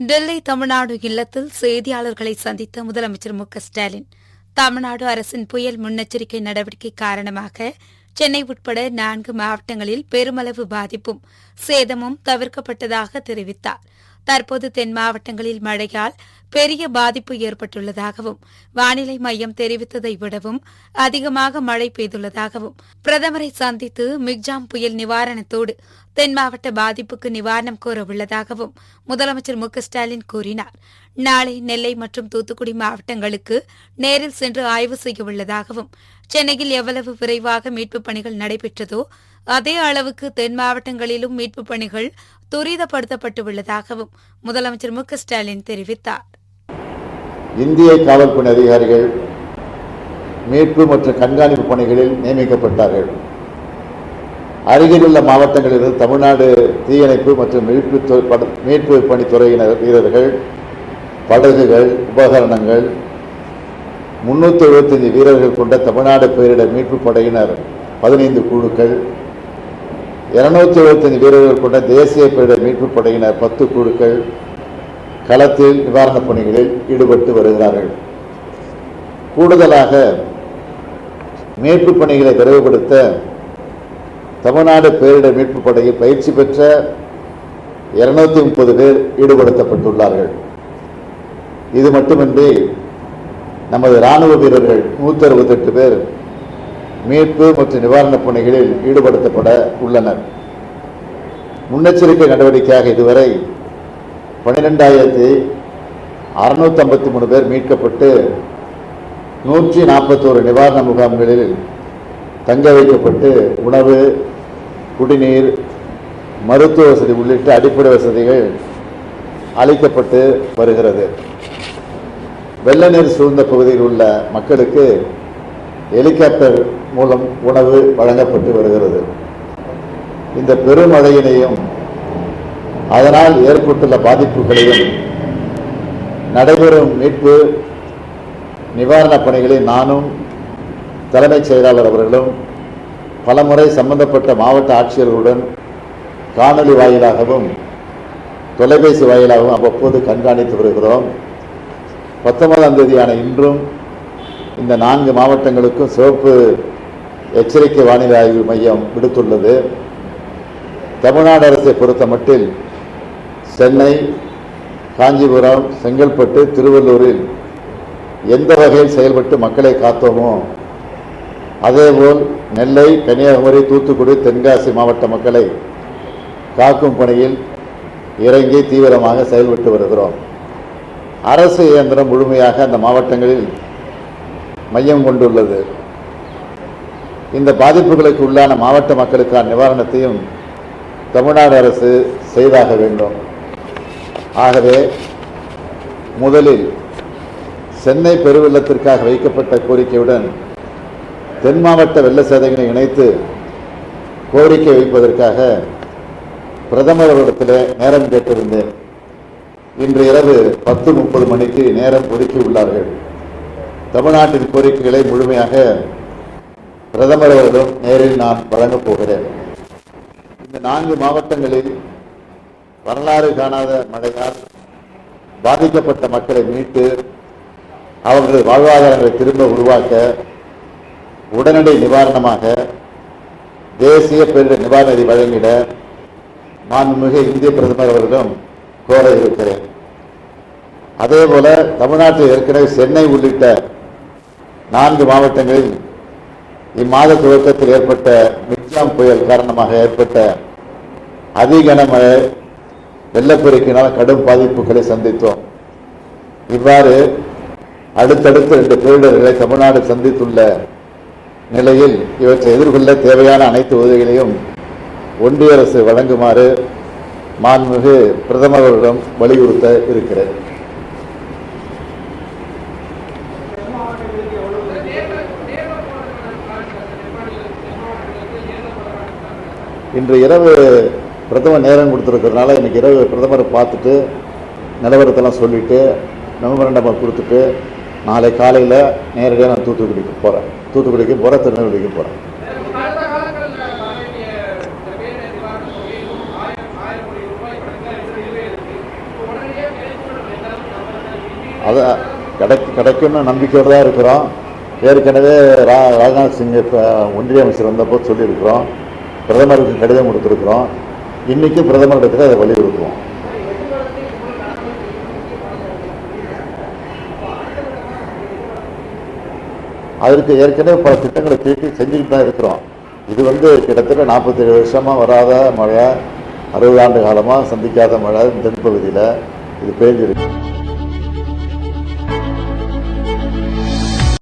டெல்லி தமிழ்நாடு இல்லத்தில் செய்தியாளர்களை சந்தித்த முதலமைச்சர் மு ஸ்டாலின். தமிழ்நாடு அரசின் புயல் முன்னெச்சரிக்கை நடவடிக்கை காரணமாக சென்னை உட்பட நான்கு மாவட்டங்களில் பெருமளவு பாதிப்பும் சேதமும் தவிர்க்கப்பட்டதாக தெரிவித்தார். தற்போது தென் மாவட்டங்களில் மழையால் பெரிய பாதிப்பு ஏற்பட்டுள்ளதாகவும் வானிலை மையம் தெரிவித்ததை விடவும் அதிகமாக மழை பெய்துள்ளதாகவும் பிரதமரை சந்தித்து மிக்ஜாம் புயல் நிவாரணத்தோடு தென் மாவட்ட பாதிப்புக்கு நிவாரணம் கோர உள்ளதாகவும் முதலமைச்சர் மு ஸ்டாலின் கூறினார். நாளை நெல்லை மற்றும் தூத்துக்குடி மாவட்டங்களுக்கு நேரில் சென்று ஆய்வு செய்ய உள்ளதாகவும் சென்னையில் எவ்வளவு விரைவாக மீட்புப் பணிகள் நடைபெற்றதோ அதே அளவுக்கு தென் மாவட்டங்களிலும் மீட்புப் பணிகள் துரிதப்படுத்தப்பட்டுள்ளதாகவும் முதலமைச்சர் மு ஸ்டாலின் தெரிவித்தார். இந்திய காவல்பணி அதிகாரிகள் மீட்பு மற்றும் கண்காணிப்பு பணிகளில் நியமிக்கப்பட்டார்கள். அருகிலுள்ள மாவட்டங்களிலிருந்து தமிழ்நாடு தீயணைப்பு மற்றும் மீட்பு மீட்பு பணித்துறையினர் வீரர்கள் படகுகள் உபகரணங்கள் முன்னூற்றி எழுபத்தஞ்சு வீரர்கள் கொண்ட தமிழ்நாடு பேரிடர் மீட்பு படையினர் பதினைந்து குழுக்கள் இருநூத்தி எழுபத்தஞ்சு வீரர்கள் கொண்ட தேசிய பேரிடர் மீட்பு படையினர் பத்து குழுக்கள் களத்தில் நிவாரணப் பணிகளில் ஈடுபட்டு வருகிறார்கள். கூடுதலாக மீட்பு பணிகளை விரைவுபடுத்த தமிழ்நாடு பேரிடர் மீட்பு படையில் பயிற்சி பெற்ற இருநூத்தி முப்பது பேர் ஈடுபடுத்தப்பட்டுள்ளார்கள். இது மட்டுமின்றி நமது இராணுவ வீரர்கள் நூற்றி அறுபத்தெட்டு பேர் மீட்பு மற்றும் நிவாரணப் பணிகளில் ஈடுபடுத்தப்பட உள்ளனர். முன்னெச்சரிக்கை நடவடிக்கையாக இதுவரை பன்னிரெண்டாயிரத்தி அறுநூத்தி ஐம்பத்தி மூணு பேர் மீட்கப்பட்டு நூற்றி நாற்பத்தோரு நிவாரண முகாம்களில் தங்க வைக்கப்பட்டு உணவு குடிநீர் மருத்துவ வசதி உள்ளிட்ட அடிப்படை வசதிகள் அளிக்கப்பட்டு வருகிறது. வெள்ள நீர் சூழ்ந்த பகுதியில் உள்ள மக்களுக்கு ஹெலிகாப்டர் மூலம் உணவு வழங்கப்பட்டு வருகிறது. இந்த பெருமழையினையும் அதனால் ஏற்பட்டுள்ள பாதிப்புகளையும் நடைபெறும் மீட்பு நிவாரணப் பணிகளை நானும் தலைமைச் செயலாளர் அவர்களும் பலமுறை சம்பந்தப்பட்ட மாவட்ட ஆட்சியர்களுடன் காணொலி வாயிலாகவும் தொலைபேசி வாயிலாகவும் அவ்வப்போது கண்காணித்து வருகிறோம். பத்தொன்பதாம் தேதியான இன்றும் இந்த நான்கு மாவட்டங்களுக்கும் சிவப்பு எச்சரிக்கை வானிலை ஆய்வு மையம் விடுத்துள்ளது. தமிழ்நாடு அரசை பொறுத்த மட்டில் சென்னை காஞ்சிபுரம் செங்கல்பட்டு திருவள்ளூரில் எந்த வகையில் செயல்பட்டு மக்களை காத்தோமோ அதேபோல் நெல்லை கன்னியாகுமரி தூத்துக்குடி தென்காசி மாவட்ட மக்களை காக்கும் பணியில் இறங்கி தீவிரமாக செயல்பட்டு வருகிறோம். அரசு இயந்திரம் முழுமையாக அந்த மாவட்டங்களில் மையம் கொண்டுள்ளது. இந்த பாதிப்புகளுக்கு உள்ளான மாவட்ட மக்களுக்கான நிவாரணத்தையும் தமிழ்நாடு அரசு செய்தாக வேண்டும். ஆகவே முதலில் சென்னை பெருவெள்ளத்திற்காக வைக்கப்பட்ட கோரிக்கையுடன் தென் மாவட்ட வெள்ள சேதங்களை இணைத்து கோரிக்கை வைப்பதற்காக பிரதமர் அவரிடத்தில் நேரம் கேட்டிருந்தேன். இன்று இரவு பத்து முப்பது மணிக்கு நேரம் ஒதுக்கி உள்ளார்கள். தமிழ்நாட்டின் கோரிக்கைகளை முழுமையாக பிரதமர் அவர்களும் நேரில் நான் வழங்கப் போகிறேன். இந்த நான்கு மாவட்டங்களில் வரலாறு காணாத மழையால் பாதிக்கப்பட்ட மக்களை மீட்டு அவர்களது வாழ்வாதாரங்களை திரும்ப உருவாக்க உடனடி நிவாரணமாக தேசிய பேரிடர் நிவாரண நிதி வழங்கிட மாண்புமிகு இந்திய பிரதமர் அவர்களிடம் கோர இருக்கிறேன். அதேபோல தமிழ்நாட்டில் ஏற்கனவே சென்னை உள்ளிட்ட நான்கு மாவட்டங்களில் இம்மாத துவக்கத்தில் ஏற்பட்ட மிக்ஜாம் புயல் காரணமாக ஏற்பட்ட அதிகன மழை வெள்ளப்பெருக்கினால் கடும் பாதிப்புகளை சந்தித்தோம். இவ்வாறு அடுத்தடுத்து ரெண்டு பேரிடர்களை தமிழ்நாடு சந்தித்துள்ள நிலையில் இவற்றை எதிர்கொள்ள தேவையான அனைத்து உதவிகளையும் ஒன்றிய அரசு வழங்குமாறு மாண்புமிகு பிரதமர்களிடம் வலியுறுத்த இருக்கிறேன். இன்று இரவு பிரதமர் நேரம் கொடுத்துருக்கிறதுனால இன்றைக்கி இரவு பிரதமரை பார்த்துட்டு நிலவரத்தெல்லாம் சொல்லிவிட்டு மெமரண்டமாக கொடுத்துட்டு நாளை காலையில் நேரடியாக நான் தூத்துக்குடிக்கு போகிறேன் தூத்துக்குடிக்கு போகிறேன் திருநெல்வேலிக்கு போகிறேன் அதை கிடைக்கு கிடைக்கும்னு நம்பிக்கையோடு தான் இருக்கிறோம். ஏற்கனவே ரா ராஜ்நாத் சிங் இப்போ ஒன்றிய அமைச்சர் வந்தப்போ சொல்லியிருக்கிறோம். பிரதமருக்கு கடிதம் கொடுத்துருக்குறோம். இன்றைக்கி பிரதமரிடத்தில் அதை வலியுறுத்துவோம். அதற்கு ஏற்கனவே பல திட்டங்களை தீட்டி செஞ்சுக்கிட்டு தான் இருக்கிறோம். இது வந்து கிட்டத்தட்ட நாற்பத்தேழு வருஷமாக வராத மழை அறுபது ஆண்டு காலமாக சந்திக்காத மழை தென்பகுதியில் இது பெய்ஞ்சிருக்கு.